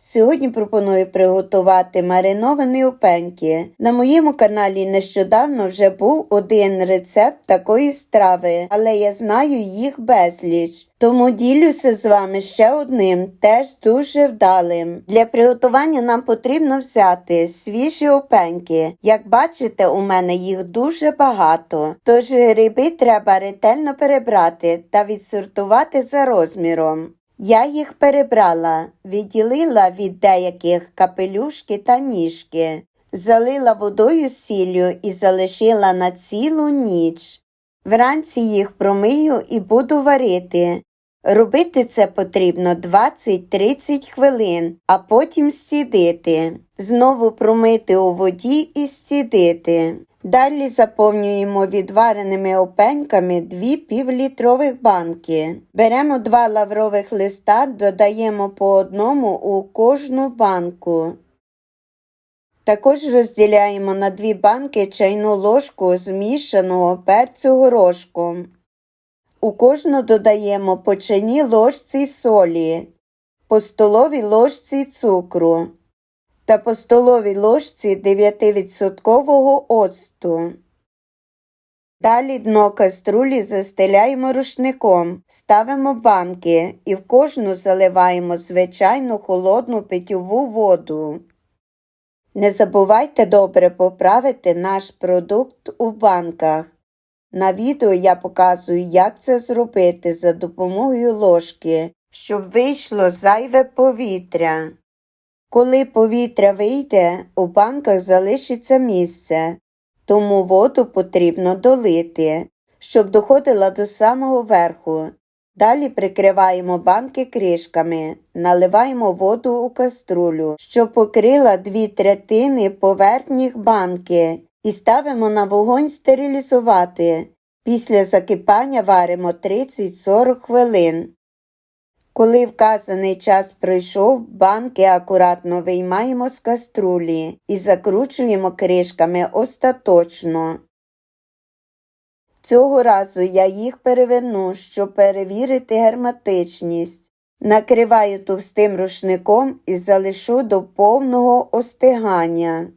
Сьогодні пропоную приготувати мариновані опеньки. На моєму каналі нещодавно вже був один рецепт такої страви, але я знаю їх безліч. Тому ділюся з вами ще одним, теж дуже вдалим. Для приготування нам потрібно взяти свіжі опеньки. Як бачите, у мене їх дуже багато. Тож гриби треба ретельно перебрати та відсортувати за розміром. Я їх перебрала, відділила від деяких капелюшки та ніжки, залила водою сіллю і залишила на цілу ніч. Вранці їх промию і буду варити. Робити це потрібно 20-30 хвилин, а потім стідити. Знову промити у воді і стідити. Далі заповнюємо відвареними опеньками дві півлітрових банки. Беремо два лаврових листа, додаємо по одному у кожну банку. Також розділяємо на дві банки чайну ложку змішаного перцю горошком. У кожну додаємо по чайній ложці солі, по столовій ложці цукру та по столовій ложці 9% оцту. Далі дно каструлі застеляємо рушником, ставимо банки і в кожну заливаємо звичайну холодну питьову воду. Не забувайте добре поправити наш продукт у банках. На відео я показую, як це зробити за допомогою ложки, щоб вийшло зайве повітря. Коли повітря вийде, у банках залишиться місце, тому воду потрібно долити, щоб доходила до самого верху. Далі прикриваємо банки кришками, наливаємо воду у каструлю, що покрила дві третини поверхніх банки, і ставимо на вогонь стерилізувати. Після закипання варимо 30-40 хвилин. Коли вказаний час пройшов, банки акуратно виймаємо з каструлі і закручуємо кришками остаточно. Цього разу я їх переверну, щоб перевірити герметичність. Накриваю товстим рушником і залишу до повного остигання.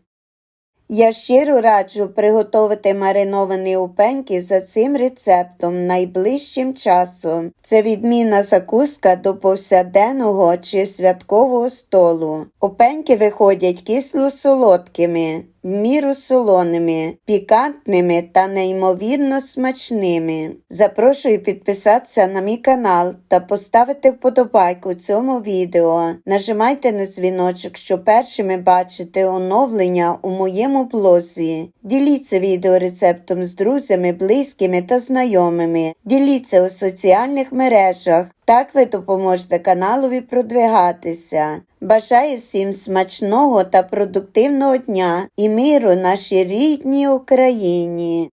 Я щиро раджу приготувати мариновані опеньки за цим рецептом найближчим часом. Це відмінна закуска до повсяденного чи святкового столу. Опеньки виходять кисло-солодкими, в міру солоними, пікантними та неймовірно смачними. Запрошую підписатися на мій канал та поставити вподобайку цьому відео. Нажимайте на дзвіночок, щоб першими бачити оновлення у моєму блозі. Діліться відеорецептом з друзями, близькими та знайомими. Діліться у соціальних мережах. Так ви допоможете каналові продвигатися. Бажаю всім смачного та продуктивного дня і миру нашій рідній Україні.